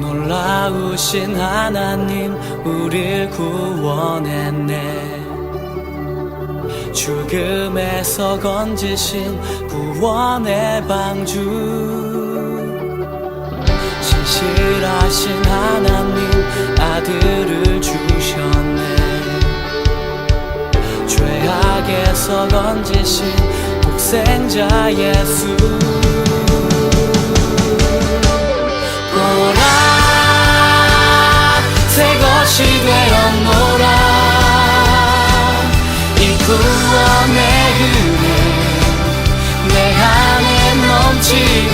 놀라우신 하나님 우릴 구원했네. 죽음에서 건지신 구원의 방주. 신실하신 하나님 아들을 주셨네. 죄악에서 건지신 독생자 예수 넘